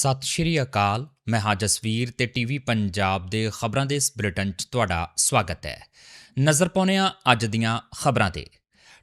ਸਤਿ ਸ਼੍ਰੀ ਅਕਾਲ, ਮੈਂ ਹਾਂ ਜਸਵੀਰ ਤੇ ਟੀਵੀ ਪੰਜਾਬ ਦੇ ਖਬਰਾਂ ਦੇ ਇਸ ਬੁਲੇਟਿਨ 'ਚ ਤੁਹਾਡਾ ਸਵਾਗਤ ਹੈ। ਨਜ਼ਰ ਪਾਉਂਦੇ ਹਾਂ ਅੱਜ ਦੀਆਂ ਖਬਰਾਂ ਤੇ।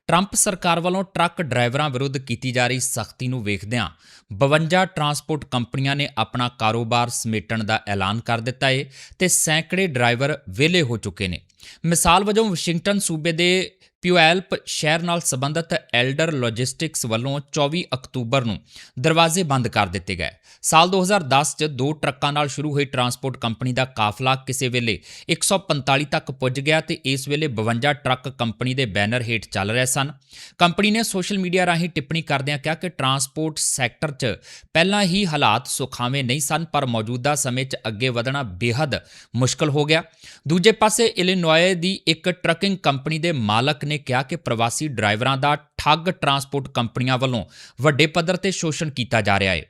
ਟਰੰਪ ਸਰਕਾਰ ਵੱਲੋਂ ਟਰੱਕ ਡਰਾਈਵਰਾਂ ਵਿਰੁੱਧ ਕੀਤੀ ਜਾ ਰਹੀ ਸਖਤੀ ਨੂੰ ਵੇਖਦਿਆਂ 52 ਟਰਾਂਸਪੋਰਟ ਕੰਪਨੀਆਂ ਨੇ ਆਪਣਾ ਕਾਰੋਬਾਰ ਸਮੇਟਣ ਦਾ ਐਲਾਨ ਕਰ ਦਿੱਤਾ ਹੈ ਤੇ ਸੈਂਕੜੇ ਡਰਾਈਵਰ ਵਿਹਲੇ ਹੋ ਚੁੱਕੇ ਨੇ। ਮਿਸਾਲ ਵਜੋਂ ਵਾਸ਼ਿੰਗਟਨ ਸੂਬੇ ਦੇ ਪਿਊਐਲਪ ਸ਼ਹਿਰ ਨਾਲ ਸੰਬੰਧਿਤ ਐਲਡਰ ਲੌਜਿਸਟਿਕਸ ਵੱਲੋਂ 24 ਅਕਤੂਬਰ ਨੂੰ ਦਰਵਾਜ਼ੇ ਬੰਦ ਕਰ ਦਿੱਤੇ ਗਏ। ਸਾਲ 2010 ਚ ਦੋ ਟਰੱਕਾਂ ਨਾਲ ਸ਼ੁਰੂ ਹੋਈ ਟਰਾਂਸਪੋਰਟ ਕੰਪਨੀ ਦਾ ਕਾਫਲਾ ਕਿਸੇ ਵੇਲੇ 145 ਤੱਕ ਪੁੱਜ ਗਿਆ ਤੇ ਇਸ ਵੇਲੇ 52 ਟਰੱਕ ਕੰਪਨੀ ਦੇ ਬੈਨਰ ਹੇਠ ਚੱਲ ਰਹੇ ਸਨ। ਕੰਪਨੀ ਨੇ ਸੋਸ਼ਲ ਮੀਡੀਆ ਰਾਹੀਂ ਟਿੱਪਣੀ ਕਰਦਿਆਂ ਕਿਹਾ ਕਿ ਟਰਾਂਸਪੋਰਟ ਸੈਕਟਰ 'ਚ ਪਹਿਲਾਂ ਹੀ ਹਾਲਾਤ ਸੁਖਾਵੇਂ ਨਹੀਂ ਸਨ, ਪਰ ਮੌਜੂਦਾ ਸਮੇਂ 'ਚ ਅੱਗੇ ਵਧਣਾ ਬੇहद ਮੁਸ਼ਕਲ ਹੋ ਗਿਆ। ਦੂਜੇ ਪਾਸੇ ਇਲੀਨੋਏ ਦੀ ਇੱਕ ਟਰੱਕਿੰਗ ਕੰਪਨੀ ਦੇ ਮਾਲਕ ਨੇ ਕਿਹਾ ਕਿ ਪ੍ਰਵਾਸੀ ਡਰਾਈਵਰਾਂ ਦਾ ਠੱਗ ਟਰਾਂਸਪੋਰਟ ਕੰਪਨੀਆਂ ਵੱਲੋਂ ਵੱਡੇ ਪੱਧਰ ਤੇ ਸ਼ੋਸ਼ਣ ਕੀਤਾ ਜਾ ਰਿਹਾ ਹੈ।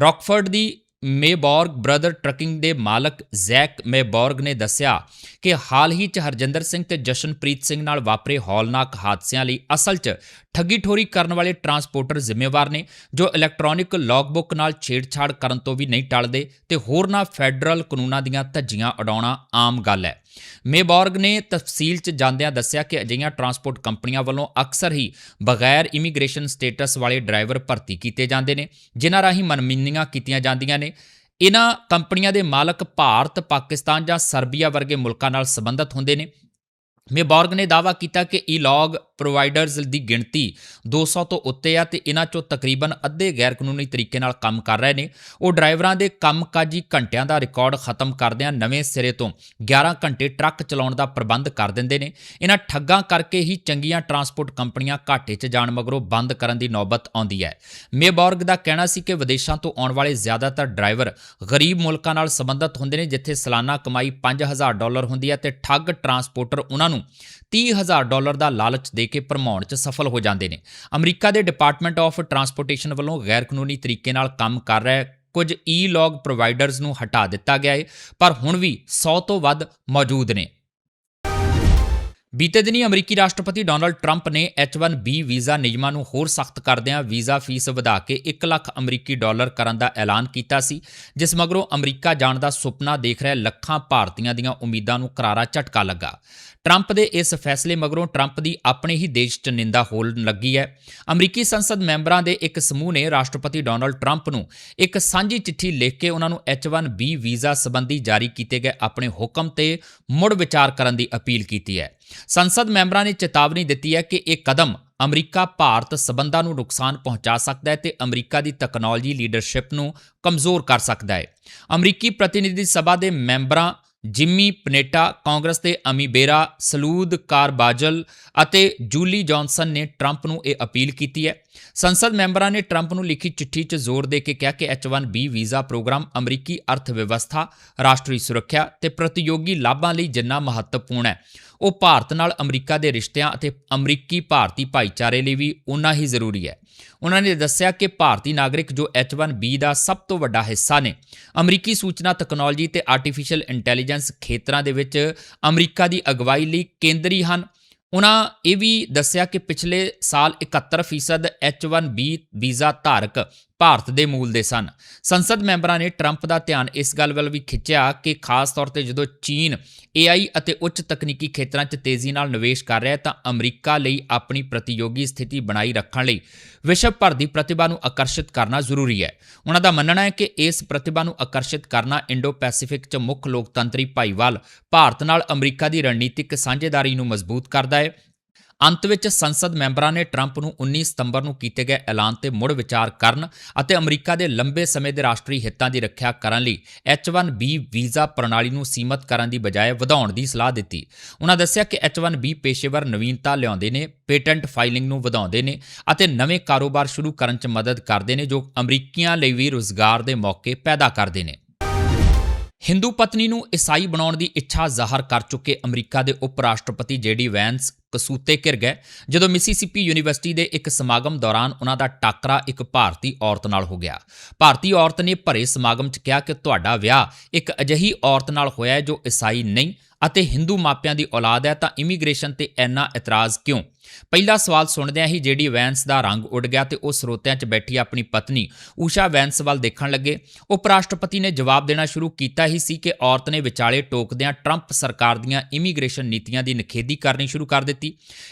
ਰੌਕਫੋਰਡ ਦੀ ਮੇਬੌਰਗ ਬ੍ਰਦਰ ਟਰੱਕਿੰਗ ਦੇ ਮਾਲਕ ਜ਼ੈਕ ਮੇਬੌਰਗ ਨੇ ਦੱਸਿਆ ਕਿ ਹਾਲ ਹੀ ਚ ਹਰਜਿੰਦਰ ਸਿੰਘ ਤੇ ਜਸ਼ਨਪ੍ਰੀਤ ਸਿੰਘ ਨਾਲ ਵਾਪਰੇ ਹੌਲਨਾਕ ਹਾਦਸਿਆਂ ਲਈ ਅਸਲ 'ਚ ਠੱਗੀ ਠੋਰੀ ਕਰਨ ਵਾਲੇ ਟਰਾਂਸਪੋਰਟਰ ਜ਼ਿੰਮੇਵਾਰ ਨੇ, ਜੋ ਇਲੈਕਟ੍ਰੋਨਿਕ ਲੌਗਬੁੱਕ ਨਾਲ ਛੇੜਛਾੜ ਕਰਨ ਤੋਂ ਵੀ ਨਹੀਂ ਟਲਦੇ ਤੇ ਹੋਰਨਾਂ ਫੈਡਰਲ ਕਾਨੂੰਨਾਂ ਦੀਆਂ ਧੱਜੀਆਂ ਉਡਾਉਣਾ ਆਮ ਗੱਲ ਹੈ। ਮੇਬੌਰਗ ਨੇ ਤਫਸੀਲ 'ਚ ਜਾਂਦਿਆਂ ਦੱਸਿਆ ਕਿ ਅਜਿਹੀਆਂ ਟਰਾਂਸਪੋਰਟ ਕੰਪਨੀਆਂ ਵੱਲੋਂ ਅਕਸਰ ਹੀ ਬਗੈਰ ਇਮੀਗ੍ਰੇਸ਼ਨ ਸਟੇਟਸ ਵਾਲੇ ਡਰਾਈਵਰ ਭਰਤੀ ਕੀਤੇ ਜਾਂਦੇ ਨੇ, ਜਿਨ੍ਹਾਂ ਰਾਹੀਂ ਮਨਮੀਨੀਆਂ ਕੀਤੀਆਂ ਜਾਂਦੀਆਂ ਨੇ। ਇਹਨਾਂ ਕੰਪਨੀਆਂ ਦੇ ਮਾਲਕ ਭਾਰਤ, ਪਾਕਿਸਤਾਨ ਜਾਂ ਸਰਬੀਆ ਵਰਗੇ ਮੁਲਕਾਂ ਨਾਲ ਸੰਬੰਧਿਤ ਹੁੰਦੇ ਨੇ। ਮੇਬੌਰਗ ਨੇ ਦਾਅਵਾ ਕੀਤਾ ਕਿ ਈ-ਲੌਗ ਪ੍ਰੋਵਾਈਡਰਸ ਦੀ ਗਿਣਤੀ 200 ਤੋਂ ਉੱਤੇ ਆ ਤੇ ਇਹਨਾਂ ਚੋਂ ਤਕਰੀਬਨ ਅੱਧੇ ਗੈਰ ਕਾਨੂੰਨੀ ਤਰੀਕੇ ਨਾਲ ਕੰਮ ਕਰ ਰਹੇ ਨੇ। ਉਹ ਡਰਾਈਵਰਾਂ ਦੇ ਕੰਮਕਾਜੀ ਘੰਟਿਆਂ ਦਾ ਰਿਕਾਰਡ ਖਤਮ ਕਰਦਿਆਂ ਨਵੇਂ ਸਿਰੇ ਤੋਂ 11 ਘੰਟੇ ਟਰੱਕ ਚਲਾਉਣ ਦਾ ਪ੍ਰਬੰਧ ਕਰ ਦਿੰਦੇ ਨੇ। ਇਹਨਾਂ ਠੱਗਾਂ ਕਰਕੇ ਹੀ ਚੰਗੀਆਂ ਟਰਾਂਸਪੋਰਟ ਕੰਪਨੀਆਂ ਘਾਟੇ 'ਚ ਜਾਣ ਮਗਰੋਂ ਬੰਦ ਕਰਨ ਦੀ ਨੌਬਤ ਆਉਂਦੀ ਹੈ। ਮੇਬੌਰਗ ਦਾ ਕਹਿਣਾ ਸੀ ਕਿ ਵਿਦੇਸ਼ਾਂ ਤੋਂ ਆਉਣ ਵਾਲੇ ਜ਼ਿਆਦਾਤਰ ਡਰਾਈਵਰ ਗਰੀਬ ਮੁਲਕਾਂ ਨਾਲ ਸੰਬੰਧਿਤ ਹੁੰਦੇ ਨੇ, ਜਿੱਥੇ ਸਾਲਾਨਾ ਕਮਾਈ 5000 ਡਾਲਰ ਹੁੰਦੀ ਹੈ ਤੇ ਠੱਗ ਟਰਾਂਸਪੋਰਟਰ ਉਹਨਾਂ ਨੂੰ 30000 ਡਾਲਰ ਦਾ ਲਾਲਚ ਦੇ ਕੇ ਭਰਮਾਉਣ 'ਚ ਸਫਲ ਹੋ ਜਾਂਦੇ ਨੇ। ਅਮਰੀਕਾ ਦੇ ਡਿਪਾਰਟਮੈਂਟ ਆਫ ਟਰਾਂਸਪੋਰਟੇਸ਼ਨ ਵੱਲੋਂ ਗੈਰ ਕਾਨੂੰਨੀ ਤਰੀਕੇ ਨਾਲ ਕੰਮ ਕਰ ਰਿਹਾ ਕੁਝ ਈ-ਲੌਗ ਪ੍ਰੋਵਾਈਡਰਸ ਨੂੰ ਹਟਾ ਦਿੱਤਾ ਗਿਆ ਹੈ ਪਰ ਹੁਣ ਵੀ 100 ਤੋਂ ਵੱਧ ਮੌਜੂਦ ਨੇ। ਬੀਤੇ ਦਿਨੀ ਅਮਰੀਕੀ ਰਾਸ਼ਟਰਪਤੀ ਡੋਨਲਡ ਟਰੰਪ ਨੇ H1B ਵੀਜ਼ਾ ਨਿਯਮਾਂ ਨੂੰ ਹੋਰ ਸਖਤ ਕਰਦਿਆਂ ਵੀਜ਼ਾ ਫੀਸ ਵਧਾ ਕੇ 1 ਲੱਖ ਅਮਰੀਕੀ ਡਾਲਰ ਕਰਨ ਦਾ ਐਲਾਨ ਕੀਤਾ ਸੀ, ਜਿਸ ਮਗਰੋਂ ਅਮਰੀਕਾ ਜਾਣ ਦਾ ਸੁਪਨਾ ਦੇਖ ਰਹੇ ਲੱਖਾਂ ਭਾਰਤੀਆਂ ਦੀਆਂ ਉਮੀਦਾਂ ਨੂੰ ਕਰਾਰਾ ਝਟਕਾ ਲੱਗਾ। ਟਰੰਪ ਦੇ ਇਸ ਫੈਸਲੇ ਮਗਰੋਂ ਟਰੰਪ ਦੀ ਆਪਣੇ ਹੀ ਦੇਸ਼ 'ਚ ਨਿੰਦਾ ਹੋਣ ਲੱਗੀ ਹੈ। ਅਮਰੀਕੀ ਸੰਸਦ ਮੈਂਬਰਾਂ ਦੇ ਇੱਕ ਸਮੂਹ ਨੇ ਰਾਸ਼ਟਰਪਤੀ ਡੋਨਲਡ ਟਰੰਪ ਨੂੰ ਇੱਕ ਸਾਂਝੀ ਚਿੱਠੀ ਲਿਖ ਕੇ ਉਹਨਾਂ ਨੂੰ H1B ਵੀਜ਼ਾ ਸੰਬੰਧੀ ਜਾਰੀ ਕੀਤੇ ਗਏ ਆਪਣੇ ਹੁਕਮ ਤੇ ਮੁੜ ਵਿਚਾਰ ਕਰਨ ਦੀ ਅਪੀਲ ਕੀਤੀ ਹੈ। ਸੰਸਦ ਮੈਂਬਰਾਂ ਨੇ ਚੇਤਾਵਨੀ ਦਿੱਤੀ ਹੈ ਕਿ ਇਹ ਕਦਮ ਅਮਰੀਕਾ, ਭਾਰਤ ਸਬੰਧਾਂ ਨੂੰ ਨੁਕਸਾਨ ਪਹੁੰਚਾ ਸਕਦਾ ਹੈ ਤੇ ਅਮਰੀਕਾ ਦੀ ਟੈਕਨੋਲੋਜੀ ਲੀਡਰਸ਼ਿਪ ਨੂੰ ਕਮਜ਼ੋਰ ਕਰ ਸਕਦਾ ਹੈ। ਅਮਰੀਕੀ ਪ੍ਰਤੀਨਿਧੀ ਸਭਾ ਦੇ ਮੈਂਬਰਾਂ ਜਿਮੀ ਪਨੇਟਾ, ਕਾਂਗਰਸ ਦੇ ਅਮੀਬੇਰਾ ਸਲੂਦ ਕਾਰਬਾਜਲ ਅਤੇ ਜੂਲੀ ਜੌਨਸਨ ਨੇ ਟਰੰਪ ਨੂੰ ਇਹ ਅਪੀਲ ਕੀਤੀ ਹੈ। ਸੰਸਦ ਮੈਂਬਰਾਂ ਨੇ ਟਰੰਪ ਨੂੰ ਲਿਖੀ ਚਿੱਠੀ 'ਚ ਜ਼ੋਰ ਦੇ ਕੇ ਕਿਹਾ ਕਿ H1B ਵੀਜ਼ਾ ਪ੍ਰੋਗਰਾਮ ਅਮਰੀਕੀ ਅਰਥ ਵਿਵਸਥਾ ਰਾਸ਼ਟਰੀ ਸੁਰੱਖਿਆ ਤੇ ਪ੍ਰਤੀਯੋਗੀ ਲਾਭਾਂ ਲਈ ਜਿੰਨਾ ਮਹੱਤਵਪੂਰਨ ਹੈ। ਉਹ ਭਾਰਤ ਨਾਲ ਅਮਰੀਕਾ ਦੇ ਰਿਸ਼ਤਿਆਂ ਅਤੇ ਅਮਰੀਕੀ ਭਾਰਤੀ ਭਾਈਚਾਰੇ ਲਈ ਵੀ ਉਨਾ ਹੀ ਜ਼ਰੂਰੀ ਹੈ। ਉਹਨਾਂ ਨੇ ਦੱਸਿਆ ਕਿ ਭਾਰਤੀ ਨਾਗਰਿਕ ਜੋ H1B ਦਾ ਸਭ ਤੋਂ ਵੱਡਾ ਹਿੱਸਾ ਨੇ, ਅਮਰੀਕੀ ਸੂਚਨਾ ਤਕਨਾਲੋਜੀ ਤੇ ਆਰਟੀਫੀਸ਼ੀਅਲ ਇੰਟੈਲੀਜੈਂਸ ਖੇਤਰਾਂ ਦੇ ਵਿੱਚ ਅਮਰੀਕਾ ਦੀ ਅਗਵਾਈ ਲਈ ਕੇਂਦਰੀ ਹਨ। ਉਹਨਾਂ ਇਹ ਵੀ ਦੱਸਿਆ ਕਿ ਪਿਛਲੇ ਸਾਲ 71% H1B ਵੀਜ਼ਾ ਧਾਰਕ ਭਾਰਤ ਦੇ ਮੂਲ ਦੇ ਸਨ। ਸੰਸਦ ਮੈਂਬਰਾਂ ਨੇ ਟਰੰਪ ਦਾ ਧਿਆਨ ਇਸ ਗੱਲ ਵੱਲ ਵੀ ਖਿੱਚਿਆ ਕਿ ਖਾਸ ਤੌਰ ਤੇ ਜਦੋਂ ਚੀਨ AI ਅਤੇ ਉੱਚ ਤਕਨੀਕੀ ਖੇਤਰਾਂ 'ਚ ਤੇਜ਼ੀ ਨਾਲ ਨਿਵੇਸ਼ ਕਰ ਰਿਹਾ ਹੈ ਤਾਂ ਅਮਰੀਕਾ ਲਈ ਆਪਣੀ ਪ੍ਰਤੀਯੋਗੀ ਸਥਿਤੀ ਬਣਾਈ ਰੱਖਣ ਲਈ ਵਿਸ਼ਵ ਭਰ ਦੀ ਪ੍ਰਤਿਭਾ ਨੂੰ ਆਕਰਸ਼ਿਤ ਕਰਨਾ ਜ਼ਰੂਰੀ ਹੈ। ਉਹਨਾਂ ਦਾ ਮੰਨਣਾ ਹੈ ਕਿ ਇਸ ਪ੍ਰਤਿਭਾ ਨੂੰ ਆਕਰਸ਼ਿਤ ਕਰਨਾ ਇੰਡੋ ਪੈਸੀਫਿਕ 'ਚ ਮੁੱਖ ਲੋਕਤੰਤਰੀ ਭਾਈਵਾਲ ਭਾਰਤ ਨਾਲ ਅਮਰੀਕਾ ਦੀ ਰਣਨੀਤਿਕ ਸਾਂਝੇਦਾਰੀ ਨੂੰ ਮਜ਼ਬੂਤ ਕਰਦਾ ਹੈ। ਅੰਤ ਵਿੱਚ ਸੰਸਦ ਮੈਂਬਰਾਂ ਨੇ ਟਰੰਪ ਨੂੰ 19 ਸਤੰਬਰ ਨੂੰ ਕੀਤੇ ਗਏ ਐਲਾਨ ਤੇ ਮੁੜ ਵਿਚਾਰ ਕਰਨ ਅਤੇ ਅਮਰੀਕਾ ਦੇ ਲੰਬੇ ਸਮੇਂ ਦੇ ਰਾਸ਼ਟਰੀ ਹਿੱਤਾਂ ਦੀ ਰੱਖਿਆ ਕਰਨ ਲਈ H1B ਵੀਜ਼ਾ ਪ੍ਰਣਾਲੀ ਨੂੰ ਸੀਮਤ ਕਰਨ ਦੀ ਬਜਾਏ ਵਧਾਉਣ ਦੀ ਸਲਾਹ ਦਿੱਤੀ। ਉਹਨਾਂ ਦੱਸਿਆ ਕਿ H1B ਪੇਸ਼ੇਵਰ ਨਵੀਨਤਾ ਲਿਆਉਂਦੇ ਨੇ, ਪੇਟੈਂਟ ਫਾਈਲਿੰਗ ਨੂੰ ਵਧਾਉਂਦੇ ਨੇ ਅਤੇ ਨਵੇਂ ਕਾਰੋਬਾਰ ਸ਼ੁਰੂ ਕਰਨ 'ਚ ਮਦਦ ਕਰਦੇ ਨੇ ਜੋ ਅਮਰੀਕੀਆਂ ਲਈ ਵੀ ਰੋਜ਼ਗਾਰ ਦੇ ਮੌਕੇ ਪੈਦਾ ਕਰਦੇ ਨੇ। ਹਿੰਦੂ ਪਤਨੀ ਨੂੰ ਈਸਾਈ ਬਣਾਉਣ ਦੀ ਇੱਛਾ ਜ਼ਾਹਰ ਕਰ ਚੁੱਕੇ ਅਮਰੀਕਾ ਦੇ ਉਪ ਰਾਸ਼ਟਰਪਤੀ ਜੇਡੀ ਵੈਂਸ ਕਸੂਤੇ ਘਿਰ ਗਏ, ਜਦੋਂ ਮਿਸੀਸਿਪੀ ਯੂਨੀਵਰਸਿਟੀ ਦੇ ਇੱਕ ਸਮਾਗਮ ਦੌਰਾਨ ਉਹਨਾਂ ਦਾ ਟਾਕਰਾ ਇੱਕ ਭਾਰਤੀ ਔਰਤ ਨਾਲ ਹੋ ਗਿਆ। ਭਾਰਤੀ ਔਰਤ ਨੇ ਭਰੇ ਸਮਾਗਮ 'ਚ ਕਿਹਾ ਕਿ ਤੁਹਾਡਾ ਵਿਆਹ ਇੱਕ ਅਜਿਹੀ ਔਰਤ ਨਾਲ ਹੋਇਆ ਹੈ ਜੋ ਈਸਾਈ ਨਹੀਂ ਅਤੇ ਹਿੰਦੂ ਮਾਪਿਆਂ ਦੀ ਔਲਾਦ ਹੈ, ਤਾਂ ਇਮੀਗ੍ਰੇਸ਼ਨ ਤੇ ਇੰਨਾ ਇਤਰਾਜ਼ ਕਿਉਂ? ਪਹਿਲਾ ਸਵਾਲ ਸੁਣਦਿਆਂ ਹੀ ਜੇਡੀ ਵੈਂਸ ਦਾ ਰੰਗ ਉੱਡ ਗਿਆ ਤੇ ਉਹ ਸਰੋਤਿਆਂ 'ਚ ਬੈਠੀ ਆਪਣੀ ਪਤਨੀ ਊਸ਼ਾ ਵੈਂਸ ਵੱਲ ਦੇਖਣ ਲੱਗੇ। ਉਪ ਰਾਸ਼ਟਰਪਤੀ ਨੇ ਜਵਾਬ ਦੇਣਾ ਸ਼ੁਰੂ ਕੀਤਾ ਹੀ ਸੀ ਕਿ ਔਰਤ ਨੇ ਵਿਚਾਲੇ ਟੋਕਦਿਆਂ ਟਰੰਪ ਸਰਕਾਰ ਦੀਆਂ ਇਮੀਗ੍ਰੇਸ਼ਨ ਨੀਤੀਆਂ ਦੀ ਨਿਖੇਧੀ ਕਰਨੀ ਸ਼ੁਰੂ ਕਰ ਦਿੱਤੀ।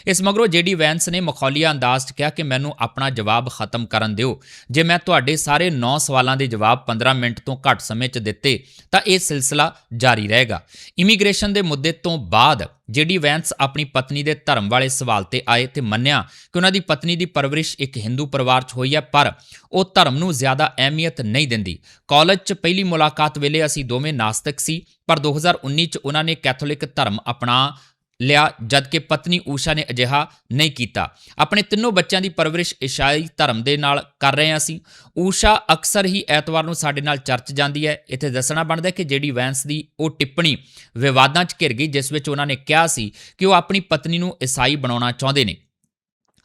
ਇਸ ਮਗਰੋਂ ਜੇਡੀ ਵੈਂਸ ਨੇ ਮਖੌਲੀਆ ਅੰਦਾਜ਼ 'ਚ ਕਿਹਾ ਕਿ ਮੈਨੂੰ ਆਪਣਾ ਜਵਾਬ ਖਤਮ ਕਰਨ ਦਿਓ। ਜੇ ਮੈਂ ਤੁਹਾਡੇ ਸਾਰੇ 9 ਸਵਾਲਾਂ ਦੇ ਜਵਾਬ 15 ਮਿੰਟ ਤੋਂ ਘੱਟ ਸਮੇਂ 'ਚ ਦਿੱਤੇ, ਤਾਂ ਇਹ ਸਿਲਸਿਲਾ ਜਾਰੀ ਰਹੇਗਾ। ਇਮੀਗ੍ਰੇਸ਼ਨ ਦੇ ਮੁੱਦੇ ਤੋਂ ਬਾਅਦ ਜੇਡੀ ਵੈਂਸ ਆਪਣੀ ਪਤਨੀ ਦੇ ਧਰਮ ਵਾਲੇ ਸਵਾਲ ਤੇ ਆਏ ਤੇ ਮੰਨਿਆ ਕਿ ਉਹਨਾਂ ਦੀ ਪਤਨੀ ਦੀ ਪਰਵਰਿਸ਼ ਇੱਕ ਹਿੰਦੂ ਪਰਿਵਾਰ 'ਚ ਹੋਈ ਹੈ, ਪਰ ਉਹ ਧਰਮ ਨੂੰ ਜ਼ਿਆਦਾ ਅਹਿਮੀਅਤ ਨਹੀਂ ਦਿੰਦੀ। ਕਾਲਜ 'ਚ ਪਹਿਲੀ ਮੁਲਾਕਾਤ ਵੇਲੇ ਅਸੀਂ ਦੋਵੇਂ ਨਾਸਤਿਕ ਸੀ, ਪਰ 2019 'ਚ ਉਹਨਾਂ ਨੇ ਕੈਥੋਲਿਕ ਧਰਮ ਅਪਣਾ ਲਿਆ, ਜਦਕਿ ਪਤਨੀ ਊਸ਼ਾ ਨੇ ਅਜਿਹਾ ਨਹੀਂ ਕੀਤਾ। ਆਪਣੇ ਤਿੰਨੋਂ ਬੱਚਿਆਂ ਦੀ ਪਰਵਰਿਸ਼ ਈਸਾਈ ਧਰਮ ਦੇ ਨਾਲ ਕਰ ਰਹੇ ਹਾਂ ਅਸੀਂ। ਊਸ਼ਾ ਅਕਸਰ ਹੀ ਐਤਵਾਰ ਨੂੰ ਸਾਡੇ ਨਾਲ ਚਰਚ ਜਾਂਦੀ ਹੈ। ਇੱਥੇ ਦੱਸਣਾ ਬਣਦਾ ਕਿ ਜਿਹੜੀ ਵੈਂਸ ਦੀ ਉਹ ਟਿੱਪਣੀ ਵਿਵਾਦਾਂ 'ਚ ਘਿਰ ਗਈ, ਜਿਸ ਵਿੱਚ ਉਹਨਾਂ ਨੇ ਕਿਹਾ ਸੀ ਕਿ ਉਹ ਆਪਣੀ ਪਤਨੀ ਨੂੰ ਈਸਾਈ ਬਣਾਉਣਾ ਚਾਹੁੰਦੇ ਨੇ।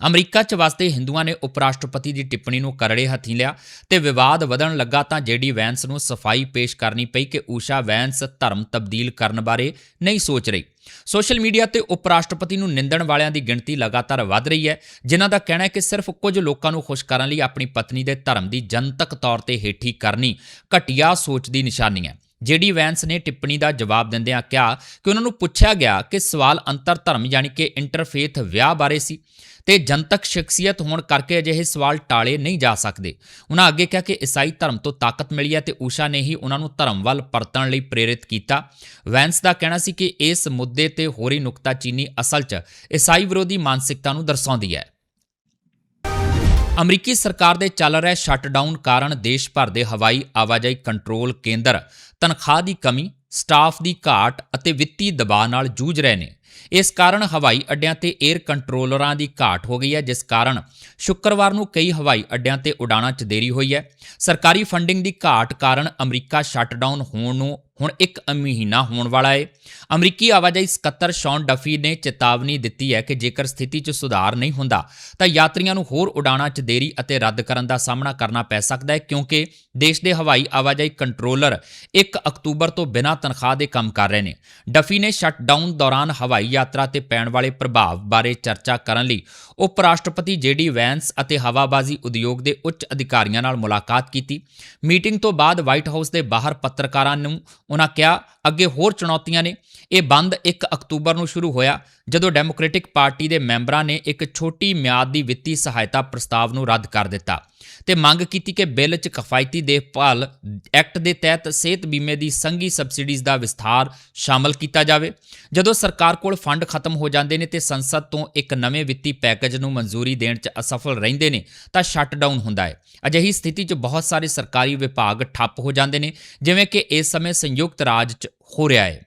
ਅਮਰੀਕਾ 'ਚ ਵਸਦੇ ਹਿੰਦੂਆਂ ਨੇ ਉਪ ਰਾਸ਼ਟਰਪਤੀ ਦੀ ਟਿੱਪਣੀ ਨੂੰ ਕਰੜੇ ਹੱਥੀਂ ਲਿਆ ਤੇ ਵਿਵਾਦ ਵਧਣ ਲੱਗਾ ਤਾਂ ਜੇਡੀ ਵੈਂਸ ਨੂੰ ਸਫ਼ਾਈ ਪੇਸ਼ ਕਰਨੀ ਪਈ ਕਿ ਊਸ਼ਾ ਵੈਂਸ ਧਰਮ ਤਬਦੀਲ ਕਰਨ ਬਾਰੇ ਨਹੀਂ ਸੋਚ ਰਹੀ। ਸੋਸ਼ਲ ਮੀਡੀਆ ਤੇ ਉਪ ਰਾਸ਼ਟਰਪਤੀ ਨੂੰ ਨਿੰਦਣ ਵਾਲਿਆਂ ਦੀ ਗਿਣਤੀ ਲਗਾਤਾਰ ਵਧ ਰਹੀ ਹੈ, ਜਿਨ੍ਹਾਂ ਦਾ ਕਹਿਣਾ ਹੈ ਕਿ ਸਿਰਫ ਕੁਝ ਲੋਕਾਂ ਨੂੰ ਖੁਸ਼ ਕਰਨ ਲਈ ਆਪਣੀ ਪਤਨੀ ਦੇ ਧਰਮ ਦੀ ਜਨਤਕ ਤੌਰ ਤੇ ਹੇਠੀ ਕਰਨੀ ਘਟੀਆ ਸੋਚ ਦੀ ਨਿਸ਼ਾਨੀ ਹੈ। ਜੇਡੀ ਵੈਂਸ ਨੇ ਟਿੱਪਣੀ ਦਾ ਜਵਾਬ ਦਿੰਦਿਆਂ ਕਿਹਾ ਕਿ ਉਹਨਾਂ ਨੂੰ ਪੁੱਛਿਆ ਗਿਆ ਕਿ ਸਵਾਲ ਅੰਤਰ ਧਰਮ ਯਾਨੀ ਕਿ ਇੰਟਰਫੇਥ ਵਿਆਹ ਬਾਰੇ ਸੀ ਤੇ ਜਨਤਕ ਸ਼ਖਸੀਅਤ ਹੋਣ ਕਰਕੇ ਅਜਿਹੇ ਸਵਾਲ ਟਾਲੇ ਨਹੀਂ ਜਾ ਸਕਦੇ। ਉਹਨਾਂ ਅੱਗੇ ਕਿਹਾ ਕਿ ਈਸਾਈ ਧਰਮ ਤੋਂ ਤਾਕਤ ਮਿਲੀ ਹੈ ਤੇ ਊਸ਼ਾ ਨੇ ਹੀ ਉਹਨਾਂ ਨੂੰ ਧਰਮ ਵੱਲ ਪਰਤਣ ਲਈ ਪ੍ਰੇਰਿਤ ਕੀਤਾ। ਵੈਂਸ ਦਾ ਕਹਿਣਾ ਸੀ ਕਿ ਇਸ ਮੁੱਦੇ ਤੇ ਹੋਰੀ ਨੁਕਤਾਚੀਨੀ ਅਸਲ 'ਚ ਈਸਾਈ ਵਿਰੋਧੀ ਮਾਨਸਿਕਤਾ ਨੂੰ ਦਰਸਾਉਂਦੀ ਹੈ। ਅਮਰੀਕੀ ਸਰਕਾਰ ਦੇ ਚੱਲ ਰਹੇ ਸ਼ਟਡਾਊਨ ਕਾਰਨ ਦੇਸ਼ ਭਰ ਦੇ ਹਵਾਈ ਆਵਾਜਾਈ ਕੰਟਰੋਲ ਕੇਂਦਰ ਤਨਖਾਹ ਦੀ ਕਮੀ, ਸਟਾਫ ਦੀ ਘਾਟ ਅਤੇ ਵਿੱਤੀ ਦਬਾਅ ਨਾਲ ਜੂਝ ਰਹੇ ਨੇ। ਇਸ ਕਾਰਨ ਹਵਾਈ ਅੱਡਿਆਂ ਤੇ 에ਅਰ ਕੰਟਰੋਲਰਾਂ ਦੀ ਘਾਟ ਹੋ ਗਈ ਹੈ, ਜਿਸ ਕਾਰਨ ਸ਼ੁੱਕਰਵਾਰ ਨੂੰ ਕਈ ਹਵਾਈ ਅੱਡਿਆਂ ਤੇ ਉਡਾਣਾਂ 'ਚ ਦੇਰੀ ਹੋਈ ਹੈ। ਸਰਕਾਰੀ ਫੰਡਿੰਗ ਦੀ ਘਾਟ ਕਾਰਨ ਅਮਰੀਕਾ ਸ਼ਟਡਾਊਨ ਹੋਣ ਨੂੰ ਹੁਣ ਇੱਕ ਮਹੀਨਾ ਹੋਣ ਵਾਲਾ ਹੈ ਅਮਰੀਕੀ ਆਵਾਜਾਈ ਸਕੱਤਰ ਸ਼ੌਨ ਡਫੀ ਨੇ ਚੇਤਾਵਨੀ ਦਿੱਤੀ ਹੈ ਕਿ ਜੇਕਰ ਸਥਿਤੀ 'ਚ ਸੁਧਾਰ ਨਹੀਂ ਹੁੰਦਾ, ਤਾਂ ਯਾਤਰੀਆਂ ਨੂੰ ਹੋਰ ਉਡਾਣਾਂ 'ਚ ਦੇਰੀ ਅਤੇ ਰੱਦ ਕਰਨ ਦਾ ਸਾਹਮਣਾ ਕਰਨਾ ਪੈ ਸਕਦਾ ਹੈ, ਕਿਉਂਕਿ ਦੇਸ਼ ਦੇ ਹਵਾਈ ਆਵਾਜਾਈ ਕੰਟਰੋਲਰ 1 ਅਕਤੂਬਰ ਤੋਂ ਬਿਨਾਂ ਤਨਖਾਹ ਦੇ ਕੰਮ ਕਰ ਰਹੇ ਨੇ। ਡਫੀ ਨੇ ਸ਼ਟਡਾਊਨ ਦੌਰਾਨ ਹਵਾਈ ਯਾਤਰਾ ਤੇ ਪੈਣ ਵਾਲੇ ਪ੍ਰਭਾਵ ਬਾਰੇ ਚਰਚਾ ਕਰਨ ਲਈ ਉਪ ਰਾਸ਼ਟਰਪਤੀ ਜੇਡੀ ਵੈਂਸ ਅਤੇ ਹਵਾਬਾਜ਼ੀ ਉਦਯੋਗ ਦੇ ਉੱਚ ਅਧਿਕਾਰੀਆਂ ਨਾਲ ਮੁਲਾਕਾਤ ਕੀਤੀ। ਮੀਟਿੰਗ ਤੋਂ ਬਾਅਦ ਵਾਈਟ ਹਾਊਸ ਦੇ ਬਾਹਰ ਪੱਤਰਕਾਰਾਂ ਨੂੰ ਉਹਨਾਂ ਕਿਹਾ, ਅੱਗੇ ਹੋਰ ਚੁਣੌਤੀਆਂ ਨੇ। ਇਹ ਬੰਦ 1 ਅਕਤੂਬਰ ਨੂੰ ਸ਼ੁਰੂ ਹੋਇਆ, ਜਦੋਂ ਡੈਮੋਕ੍ਰੈਟਿਕ ਪਾਰਟੀ ਦੇ ਮੈਂਬਰਾਂ ਨੇ ਇੱਕ ਛੋਟੀ ਮਿਆਦ ਦੀ ਵਿੱਤੀ ਸਹਾਇਤਾ ਪ੍ਰਸਤਾਵ ਨੂੰ ਰੱਦ ਕਰ ਦਿੱਤਾ। ਤੇ ਮੰਗ ਕੀਤੀ ਕਿ ਬਿੱਲ 'ਚ ਕਿਫਾਇਤੀ ਦੇਖਭਾਲ ਐਕਟ ਦੇ ਤਹਿਤ ਸਿਹਤ ਬੀਮੇ ਦੀ ਸੰਘੀ ਸਬਸਿਡੀਜ਼ ਦਾ ਵਿਸਥਾਰ ਸ਼ਾਮਲ ਕੀਤਾ ਜਾਵੇ। ਜਦੋਂ ਸਰਕਾਰ ਕੋਲ ਫੰਡ ਖਤਮ ਹੋ ਜਾਂਦੇ ਨੇ ਤੇ ਸੰਸਦ ਤੋਂ ਇੱਕ ਨਵੇਂ ਵਿੱਤੀ ਪੈਕੇਜ ਨੂੰ ਮਨਜ਼ੂਰੀ ਦੇਣ 'ਚ ਅਸਫਲ ਰਹਿੰਦੇ ਨੇ, ਤਾਂ ਸ਼ਟਡਾਊਨ ਹੁੰਦਾ ਹੈ। ਅਜਿਹੀ ਸਥਿਤੀ 'ਚ ਬਹੁਤ ਸਾਰੇ ਸਰਕਾਰੀ ਵਿਭਾਗ ਠੱਪ ਹੋ ਜਾਂਦੇ ਨੇ, ਜਿਵੇਂ ਕਿ ਇਸ ਸਮੇਂ ਸੰਯੁਕਤ ਰਾਜ 'ਚ ਹੋ ਰਿਹਾ ਹੈ।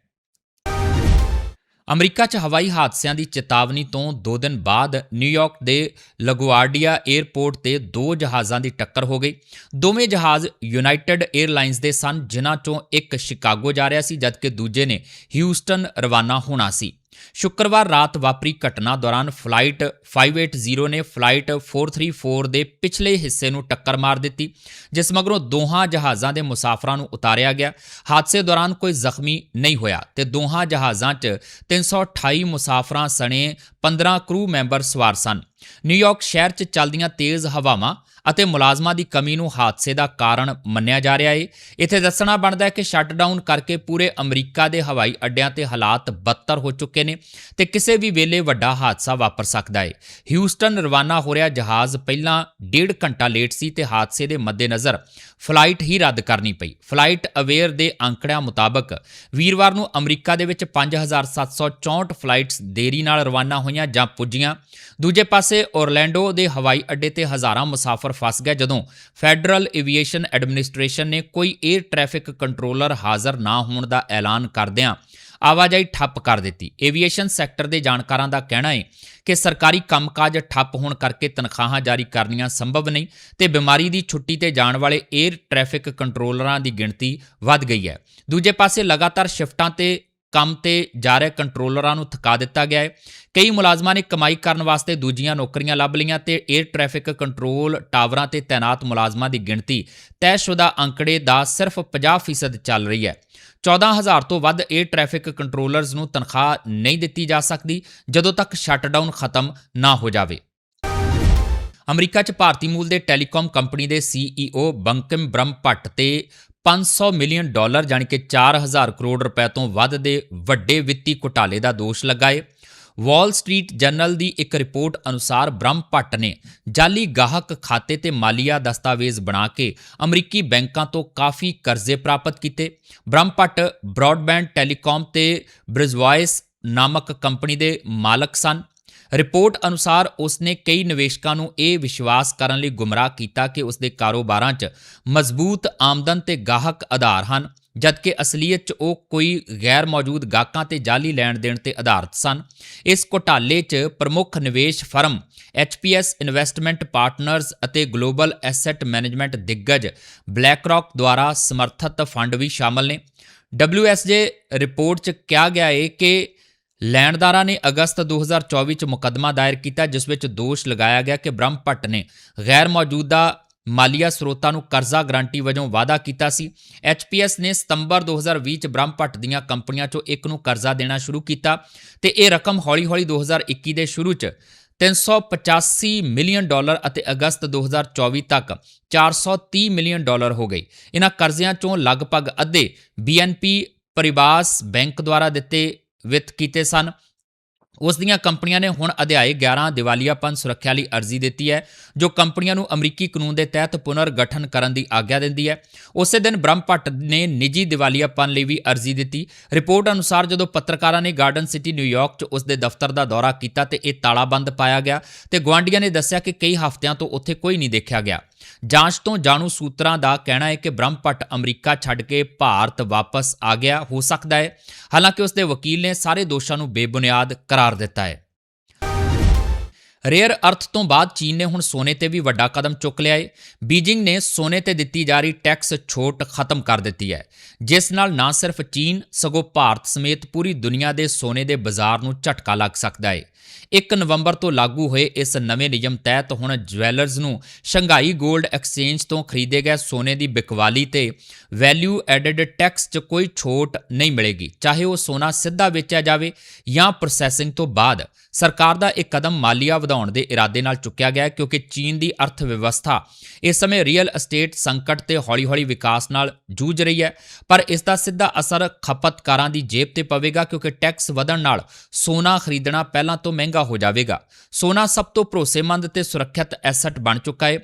ਅਮਰੀਕਾ 'ਚ ਹਵਾਈ ਹਾਦਸਿਆਂ ਦੀ ਚੇਤਾਵਨੀ ਤੋਂ 2 ਦਿਨ ਬਾਅਦ ਨਿਊਯਾਰਕ ਦੇ ਲਗੁਆਰਡੀਆ 에ਅਰਪੋਰਟ ਤੇ ਦੋ ਜਹਾਜ਼ਾਂ ਦੀ ਟੱਕਰ ਹੋ ਗਈ। ਦੋਵੇਂ ਜਹਾਜ਼ ਯੂਨਾਈਟਿਡ 에ਅਰਲਾਈਨਸ ਦੇ ਸਨ, ਜਿਨ੍ਹਾਂ 'ਚੋਂ ਇੱਕ ਸ਼ਿਕਾਗੋ ਜਾ ਰਿਹਾ ਸੀ, ਜਦਕਿ ਦੂਜੇ ਨੇ ਹਿਊਸਟਨ ਰਵਾਨਾ ਹੋਣਾ ਸੀ। ਸ਼ੁੱਕਰਵਾਰ ਰਾਤ ਵਾਪਰੀ ਘਟਨਾ ਦੌਰਾਨ ਫਲਾਈਟ 580 ਨੇ ਫਲਾਈਟ 434 ਦੇ ਪਿਛਲੇ ਹਿੱਸੇ ਨੂੰ ਟੱਕਰ ਮਾਰ ਦਿੱਤੀ, ਜਿਸ ਮਗਰੋਂ ਦੋਹਾਂ ਜਹਾਜ਼ਾਂ ਦੇ ਮੁਸਾਫਰਾਂ ਨੂੰ ਉਤਾਰਿਆ ਗਿਆ। ਹਾਦਸੇ ਦੌਰਾਨ ਕੋਈ ਜ਼ਖਮੀ ਨਹੀਂ ਹੋਇਆ ਤੇ ਦੋਹਾਂ ਜਹਾਜ਼ਾਂ 'ਚ 328 ਮੁਸਾਫਰਾਂ ਸਣੇ 15 ਕਰੂ ਮੈਂਬਰ ਸਵਾਰ ਸਨ। ਨਿਊਯਾਰਕ ਸ਼ਹਿਰ 'ਚ ਚੱਲਦੀਆਂ ਤੇਜ਼ ਹਵਾਵਾਂ ਅਤੇ ਮੁਲਾਜ਼ਮਾਂ ਦੀ ਕਮੀ ਨੂੰ ਹਾਦਸੇ ਦਾ ਕਾਰਨ ਮੰਨਿਆ ਜਾ ਰਿਹਾ ਏ। ਇੱਥੇ ਦੱਸਣਾ ਬਣਦਾ ਹੈ ਕਿ ਸ਼ਟਡਾਊਨ ਕਰਕੇ ਪੂਰੇ ਅਮਰੀਕਾ ਦੇ ਹਵਾਈ ਅੱਡਿਆਂ ਤੇ ਹਾਲਾਤ ਬੱਤਰ ਹੋ ਚੁੱਕੇ ਨੇ ਤੇ ਕਿਸੇ ਵੀ ਵੇਲੇ ਵੱਡਾ ਹਾਦਸਾ ਵਾਪਰ ਸਕਦਾ ਏ। ਹਿਊਸਟਨ ਰਵਾਨਾ ਹੋ ਰਿਹਾ ਜਹਾਜ਼ ਪਹਿਲਾਂ ਡੇਢ ਘੰਟਾ ਲੇਟ ਸੀ ਤੇ ਹਾਦਸੇ ਦੇ ਮੱਦੇਨਜ਼ਰ ਫਲਾਈਟ ਹੀ ਰੱਦ ਕਰਨੀ ਪਈ। ਫਲਾਈਟ ਅਵੇਅਰ ਦੇ ਅੰਕੜਿਆਂ ਮੁਤਾਬਕ ਵੀਰਵਾਰ ਨੂੰ ਅਮਰੀਕਾ ਦੇ ਵਿੱਚ 5764 ਫਲਾਈਟਸ ਦੇਰੀ ਨਾਲ ਰਵਾਨਾ ਹੋਈਆਂ ਜਾਂ ਪੁੱਜੀਆਂ। ਦੂਜੇ ਪਾਸੇ ਪਾਸੇ ਔਰਲੈਂਡੋ ਦੇ ਹਵਾਈ ਅੱਡੇ ਤੇ ਹਜ਼ਾਰਾਂ ਮੁਸਾਫਰ ਫਸ ਗਏ ਜਦੋਂ ਫੈਡਰਲ ਏਵੀਏਸ਼ਨ ਐਡਮਿਨਿਸਟ੍ਰੇਸ਼ਨ ਨੇ ਕੋਈ 에ਅਰ ਟ੍ਰੈਫਿਕ ਕੰਟਰੋਲਰ ਹਾਜ਼ਰ ਨਾ ਹੋਣ ਦਾ ਐਲਾਨ ਕਰਦਿਆਂ ਆਵਾਜਾਈ ਠੱਪ ਕਰ ਦਿੱਤੀ। ਏਵੀਏਸ਼ਨ ਸੈਕਟਰ ਦੇ ਜਾਣਕਾਰਾਂ ਦਾ ਕਹਿਣਾ ਹੈ ਕਿ ਸਰਕਾਰੀ ਕੰਮਕਾਜ ਠੱਪ ਹੋਣ ਕਰਕੇ ਤਨਖਾਹਾਂ ਜਾਰੀ ਕਰਨੀਆਂ ਸੰਭਵ ਨਹੀਂ ਤੇ ਬਿਮਾਰੀ ਦੀ ਛੁੱਟੀ ਤੇ ਜਾਣ ਵਾਲੇ 에ਅਰ ਟ੍ਰੈਫਿਕ ਕੰਟਰੋਲਰਾਂ ਦੀ ਗਿਣਤੀ ਵੱਧ ਗਈ ਹੈ। ਦੂਜੇ ਪਾਸੇ ਲਗਾਤਾਰ ਸ਼ਿਫਟਾਂ ਤੇ ਕੰਮ ਤੇ ਜਾ ਰਹੇ ਕੰਟਰੋਲਰਾਂ ਨੂੰ ਥਕਾ ਦਿੱਤਾ ਗਿਆ ਹੈ। ਕਈ ਮੁਲਾਜ਼ਮਾਂ ਨੇ ਕਮਾਈ ਕਰਨ ਵਾਸਤੇ ਦੂਜੀਆਂ ਨੌਕਰੀਆਂ ਲੱਭ ਲਈਆਂ ਤੇ 에ਅਰ ਟ੍ਰੈਫਿਕ ਕੰਟਰੋਲ ਟਾਵਰਾਂ ਤੇ ਤਾਇਨਾਤ ਮੁਲਾਜ਼ਮਾਂ ਦੀ ਗਿਣਤੀ ਤੈਅਸ਼ੁਦਾ ਅੰਕੜੇ ਦਾ ਸਿਰਫ 50% ਚੱਲ ਰਹੀ ਹੈ। 14000 ਤੋਂ ਵੱਧ 에ਅਰ ਟ੍ਰੈਫਿਕ ਕੰਟਰੋਲਰਸ ਨੂੰ ਤਨਖਾਹ ਨਹੀਂ ਦਿੱਤੀ ਜਾ ਸਕਦੀ, ਜਦੋਂ ਤੱਕ ਸ਼ਟਡਾਊਨ ਖਤਮ ਨਾ ਹੋ ਜਾਵੇ। ਅਮਰੀਕਾ 'ਚ ਭਾਰਤੀ ਮੂਲ ਦੇ ਟੈਲੀਕਾਮ ਕੰਪਨੀ ਦੇ ਸੀਈਓ ਬੰਕਿਮ ਬ੍ਰਹਮ ਭੱਟ ਤੇ 500 ਮਿਲੀਅਨ ਡਾਲਰ ਜਾਣੀ ਕਿ 4000 ਕਰੋੜ ਰੁਪਏ ਤੋਂ ਵੱਧ ਦੇ ਵੱਡੇ ਵਿੱਤੀ ਘੁਟਾਲੇ ਦਾ ਦੋਸ਼ ਲਗਾਏ। ਵਾਲ ਸਟਰੀਟ ਜਰਨਲ ਦੀ ਇੱਕ ਰਿਪੋਰਟ ਅਨੁਸਾਰ ਬ੍ਰਹਮ ਭੱਟ ਨੇ ਜਾਲੀ ਗਾਹਕ ਖਾਤੇ ਤੇ ਮਾਲੀਆ ਦਸਤਾਵੇਜ਼ ਬਣਾ ਕੇ ਅਮਰੀਕੀ ਬੈਂਕਾਂ ਤੋਂ ਕਾਫੀ ਕਰਜ਼ੇ ਪ੍ਰਾਪਤ ਕੀਤੇ। ਬ੍ਰਹਮ ਭੱਟ ਬ੍ਰਾਡਬੈਂਡ ਟੈਲੀਕਾਮ ਤੇ ਬ੍ਰਿਜਵਾਇਸ ਨਾਮਕ ਕੰਪਨੀ ਦੇ ਮਾਲਕ ਸਨ। ਰਿਪੋਰਟ ਅਨੁਸਾਰ ਉਸਨੇ ਕਈ ਨਿਵੇਸ਼ਕਾਂ ਨੂੰ ਇਹ ਵਿਸ਼ਵਾਸ ਕਰਨ ਲਈ ਗੁੰਮਰਾਹ ਕੀਤਾ ਕਿ ਉਸਦੇ ਕਾਰੋਬਾਰਾਂ 'ਚ ਮਜ਼ਬੂਤ ਆਮਦਨ ਤੇ ਗਾਹਕ ਆਧਾਰ ਹਨ, ਜਦਕਿ ਅਸਲੀਅਤ 'ਚ ਉਹ ਕੋਈ ਗੈਰ ਮੌਜੂਦ ਗਾਹਕਾਂ ਤੇ ਜਾਲੀ ਲੈਣ ਦੇਣ ਤੇ ਆਧਾਰਿਤ ਸਨ। ਇਸ ਘੁਟਾਲੇ 'ਚ ਪ੍ਰਮੁੱਖ ਨਿਵੇਸ਼ ਫਰਮ HPS ਇਨਵੈਸਟਮੈਂਟ ਪਾਰਟਨਰਜ਼ ਅਤੇ ਗਲੋਬਲ ਐਸੈਟ ਮੈਨੇਜਮੈਂਟ ਦਿੱਗਜ ਬਲੈਕਰੌਕ ਦੁਆਰਾ ਸਮਰਥਿਤ ਫੰਡ ਵੀ ਸ਼ਾਮਲ ਨੇ। WSJ ਰਿਪੋਰਟ 'ਚ ਕਿਹਾ ਗਿਆ ਹੈ ਕਿ ਲੈਣਦਾਰਾਂ ਨੇ ਅਗਸਤ 2024 ਚ ਮੁਕੱਦਮਾ ਦਾਇਰ ਕੀਤਾ, ਜਿਸ ਵਿੱਚ ਦੋਸ਼ ਲਗਾਇਆ ਗਿਆ ਕਿ ਬ੍ਰਹਮ ਭੱਟ ਨੇ ਗੈਰ ਮੌਜੂਦਾ ਮਾਲੀਆ ਸਰੋਤਾਂ ਨੂੰ ਕਰਜ਼ਾ ਗਾਰੰਟੀ ਵਜੋਂ ਵਾਅਦਾ ਕੀਤਾ ਸੀ। HPS ਨੇ ਸਤੰਬਰ 2020 ਚ ਬ੍ਰਹਮ ਭੱਟ ਦੀਆਂ ਕੰਪਨੀਆਂ ਚੋਂ ਇੱਕ ਨੂੰ ਕਰਜ਼ਾ ਦੇਣਾ ਸ਼ੁਰੂ ਕੀਤਾ ਤੇ ਇਹ ਰਕਮ ਹੌਲੀ-ਹੌਲੀ 2021 ਦੇ ਸ਼ੁਰੂ ਚ 385 ਮਿਲੀਅਨ ਡਾਲਰ ਅਤੇ ਅਗਸਤ 2024 ਤੱਕ 430 ਮਿਲੀਅਨ ਡਾਲਰ ਹੋ ਗਈ ਇਹਨਾਂ ਕਰਜ਼ਿਆਂ ਚੋਂ ਲਗਭਗ ਅੱਧੇ BNP ਪਰਿਵਾਸ ਬੈਂਕ ਦੁਆਰਾ ਦਿੱਤੇ ਵਿੱਤ ਕੀਤੇ ਸਨ। ਉਸ ਦੀਆਂ ਕੰਪਨੀਆਂ ਨੇ ਹੁਣ ਅਧਿਆਇ 11 ਦਿਵਾਲੀਆਪਨ ਸੁਰੱਖਿਆ ਲਈ ਅਰਜ਼ੀ ਦਿੱਤੀ ਹੈ, ਜੋ ਕੰਪਨੀਆਂ ਨੂੰ ਅਮਰੀਕੀ ਕਾਨੂੰਨ ਦੇ ਤਹਿਤ ਪੁਨਰ ਗਠਨ ਕਰਨ ਦੀ ਆਗਿਆ ਦਿੰਦੀ ਹੈ। ਉਸੇ ਦਿਨ ਬ੍ਰਹਮ ਭੱਟ ਨੇ ਨਿੱਜੀ ਦਿਵਾਲੀਆਪਨ ਲਈ ਵੀ ਅਰਜ਼ੀ ਦਿੱਤੀ। ਰਿਪੋਰਟ ਅਨੁਸਾਰ ਜਦੋਂ ਪੱਤਰਕਾਰਾਂ ਨੇ ਗਾਰਡਨ ਸਿਟੀ ਨਿਊਯਾਰਕ 'ਚ ਉਸ ਦੇ ਦਫ਼ਤਰ ਦਾ ਦੌਰਾ ਕੀਤਾ ਤੇ ਇਹ ਤਾਲਾਬੰਦ ਪਾਇਆ ਗਿਆ ਤੇ ਗਵਾਂਡੀਆਂ ਨੇ ਦੱਸਿਆ ਕਿ ਕਈ ਹਫ਼ਤਿਆਂ ਤੋਂ ਉੱਥੇ ਕੋਈ ਨਹੀਂ ਦੇਖਿਆ ਗਿਆ। ਜਾਂਚ ਤੋਂ ਜਾਣੂ ਸੂਤਰਾਂ ਦਾ ਕਹਿਣਾ ਹੈ ਕਿ ਬ੍ਰਹਮ ਭੱਟ ਅਮਰੀਕਾ ਛੱਡ ਕੇ ਭਾਰਤ ਵਾਪਸ ਆ ਗਿਆ, ਹੋ ਸਕਦਾ ਹੈ। ਹਾਲਾਂਕਿ ਉਸ ਦੇ ਵਕੀਲ ਨੇ ਸਾਰੇ ਦੋਸ਼ਾਂ ਨੂੰ ਬੇਬੁਨਿਆਦ ਕਰਾਰ ਦਿੱਤਾ ਹੈ। ਰੇਅਰ ਅਰਥ ਤੋਂ ਬਾਅਦ ਚੀਨ ਨੇ ਹੁਣ ਸੋਨੇ ਤੇ ਵੀ ਵੱਡਾ ਕਦਮ ਚੁੱਕ ਲਿਆ ਹੈ। ਬੀਜਿੰਗ ਨੇ ਸੋਨੇ ਤੇ ਦਿੱਤੀ ਜਾ ਰਹੀ ਟੈਕਸ ਛੋਟ ਖਤਮ ਕਰ ਦਿੱਤੀ ਹੈ। ਜਿਸ ਨਾਲ ਨਾ ਸਿਰਫ ਚੀਨ, ਸਗੋਂ ਭਾਰਤ ਸਮੇਤ ਪੂਰੀ ਦੁਨੀਆ ਦੇ ਸੋਨੇ ਦੇ ਬਾਜ਼ਾਰ ਨੂੰ ਝਟਕਾ ਲੱਗ ਸਕਦਾ ਹੈ। 1 ਨਵੰਬਰ ਤੋਂ ਲਾਗੂ ਹੋਏ ਇਸ ਨਵੇਂ ਨਿਯਮ ਤਹਿਤ ਹੁਣ ਜਵੈਲਰਸ ਨੂੰ ਸ਼ੰਘਾਈ 골ਡ ਐਕਸਚੇਂਜ ਤੋਂ ਖਰੀਦੇ ਗਏ ਸੋਨੇ ਦੀ ਬਿਕਵਾਲੀ ਤੇ ਵੈਲਿਊ ਐਡਡ ਟੈਕਸ 'ਚ ਕੋਈ ਛੋਟ ਨਹੀਂ ਮਿਲੇਗੀ। ਚਾਹੇ ਉਹ ਸੋਨਾ ਸਿੱਧਾ ਵੇਚਿਆ ਜਾਵੇ ਜਾਂ ਪ੍ਰੋਸੈਸਿੰਗ ਤੋਂ ਬਾਅਦ, ਸਰਕਾਰ ਦਾ ਇਹ ਕਦਮ ਮਾਲੀਆ ਵਧਾਉਣ ਦੇ ਇਰਾਦੇ ਨਾਲ ਚੁੱਕਿਆ ਗਿਆ ਕਿਉਂਕਿ ਚੀਨ ਦੀ ਅਰਥ ਵਿਵਸਥਾ ਇਸ ਸਮੇਂ ਰੀਅਲ ਅਸਟੇਟ ਸੰਕਟ ਤੇ ਹੌਲੀ-ਹੌਲੀ ਵਿਕਾਸ ਨਾਲ ਜੂਝ ਰਹੀ ਹੈ, ਪਰ ਇਸ ਦਾ ਸਿੱਧਾ ਅਸਰ ਖਪਤਕਾਰਾਂ ਦੀ ਜੇਬ ਤੇ ਪਵੇਗਾ ਕਿਉਂਕਿ ਟੈਕਸ ਵਧਣ ਨਾਲ ਸੋਨਾ ਖਰੀਦਣਾ ਪਹਿਲਾਂ ਤੋਂ ਮਹਿੰਗਾ ਹੋ ਜਾਵੇਗਾ। ਸੋਨਾ ਸਭ ਤੋਂ ਭਰੋਸੇਮੰਦ ਤੇ ਸੁਰੱਖਿਅਤ ਐਸੈਟ ਬਣ ਚੁੱਕਾ ਹੈ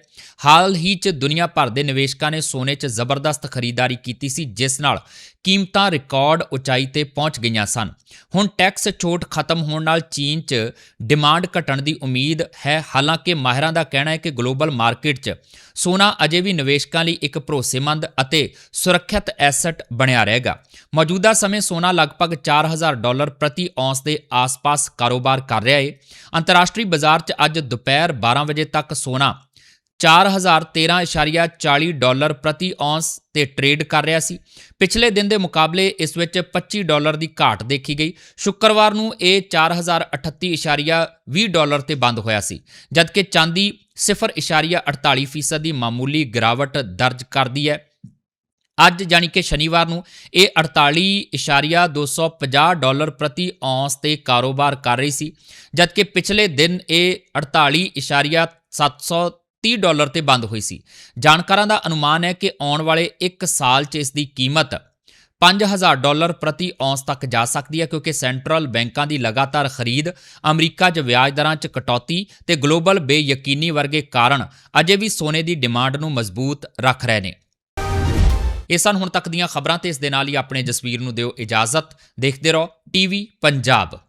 ਹਾਲ ਹੀ 'ਚ ਦੁਨੀਆ ਭਰ ਦੇ ਨਿਵੇਸ਼ਕਾਂ ਨੇ ਸੋਨੇ 'ਚ ਜ਼ਬਰਦਸਤ ਖਰੀਦਦਾਰੀ ਕੀਤੀ ਸੀ, ਜਿਸ ਨਾਲ ਕੀਮਤਾਂ ਰਿਕਾਰਡ ਉਚਾਈ ਤੇ ਪਹੁੰਚ ਗਈਆਂ ਸਨ। ਹੁਣ ਟੈਕਸ ਛੋਟ ਖਤਮ ਹੋਣ ਨਾਲ ਚੀਨ 'ਚ ਡਿਮਾਂਡ ਘਟਣ ਦੀ ਉਮੀਦ ਹੈ। ਹਾਲਾਂਕਿ ਮਾਹਿਰਾਂ ਦਾ ਕਹਿਣਾ ਹੈ ਕਿ ਗਲੋਬਲ ਮਾਰਕੀਟ 'ਚ ਸੋਨਾ ਅਜੇ ਵੀ ਨਿਵੇਸ਼ਕਾਂ ਲਈ ਇੱਕ ਭਰੋਸੇਮੰਦ ਅਤੇ ਸੁਰੱਖਿਅਤ ਐਸੈਟ ਬਣਿਆ ਰਹੇਗਾ। ਮੌਜੂਦਾ ਸਮੇਂ ਸੋਨਾ ਲਗਭਗ 4000 ਡਾਲਰ ਪ੍ਰਤੀ ਔਂਸ ਦੇ ਆਸ-ਪਾਸ ਕਾਰੋਬਾਰ ਕਰ ਰਿਹਾ ਹੈ ਅੰਤਰਰਾਸ਼ਟਰੀ ਬਾਜ਼ਾਰ 'ਚ ਅੱਜ ਦੁਪਹਿਰ 12 ਵਜੇ ਤੱਕ ਸੋਨਾ 4013.40 ਡਾਲਰ ਪ੍ਰਤੀ ਔਂਸ ਤੇ ਟ੍ਰੇਡ ਕਰ ਰਿਹਾ ਸੀ। ਪਿਛਲੇ ਦਿਨ ਦੇ ਮੁਕਾਬਲੇ ਇਸ ਵਿੱਚ 25 ਡਾਲਰ ਦੀ ਘਾਟ ਦੇਖੀ ਗਈ। ਸ਼ੁੱਕਰਵਾਰ ਨੂੰ ਇਹ 4038.20 ਡਾਲਰ ਤੇ ਬੰਦ ਹੋਇਆ ਸੀ, ਜਦਕਿ ਚਾਂਦੀ 0.48% ਦੀ ਮਾਮੂਲੀ ਗਿਰਾਵਟ ਦਰਜ ਕਰਦੀ ਹੈ। ਅੱਜ ਜਾਨੀ ਕਿ ਸ਼ਨੀਵਾਰ ਨੂੰ ਇਹ 48.250 ਡਾਲਰ ਪ੍ਰਤੀ ਔਂਸ ਤੇ ਕਾਰੋਬਾਰ ਕਰ ਰਹੀ ਸੀ, ਜਦਕਿ ਪਿਛਲੇ ਦਿਨ ਇਹ 48.730 ਡਾਲਰ ਤੇ ਬੰਦ ਹੋਈ ਸੀ। ਜਾਣਕਾਰਾਂ ਦਾ ਅਨੁਮਾਨ ਹੈ ਕਿ ਆਉਣ ਵਾਲੇ 1 ਸਾਲ 'ਚ ਇਸ ਦੀ ਕੀਮਤ 5000 ਡਾਲਰ ਪ੍ਰਤੀ ਔਂਸ ਤੱਕ ਜਾ ਸਕਦੀ ਹੈ, ਕਿਉਂਕਿ ਸੈਂਟਰਲ ਬੈਂਕਾਂ ਦੀ ਲਗਾਤਾਰ ਖਰੀਦ ਅਮਰੀਕਾ 'ਚ ਵਿਆਜ ਦਰਾਂ 'ਚ ਕਟੌਤੀ ਤੇ ਗਲੋਬਲ ਬੇਯਕੀਨੀ ਵਰਗੇ ਕਾਰਨ ਅਜੇ ਵੀ ਸੋਨੇ ਦੀ ਡਿਮਾਂਡ ਨੂੰ ਮਜ਼ਬੂਤ ਰੱਖ ਰਹੇ ਨੇ। ਇਹ ਸਨ ਹੁਣ ਤੱਕ ਦੀਆਂ ਖਬਰਾਂ ਤੇ ਇਸ ਦੇ ਨਾਲ ਹੀ ਆਪਣੇ ਜਸਵੀਰ ਨੂੰ ਦਿਓ ਇਜਾਜ਼ਤ। ਦੇਖਦੇ ਰਹੋ ਟੀਵੀ ਪੰਜਾਬ।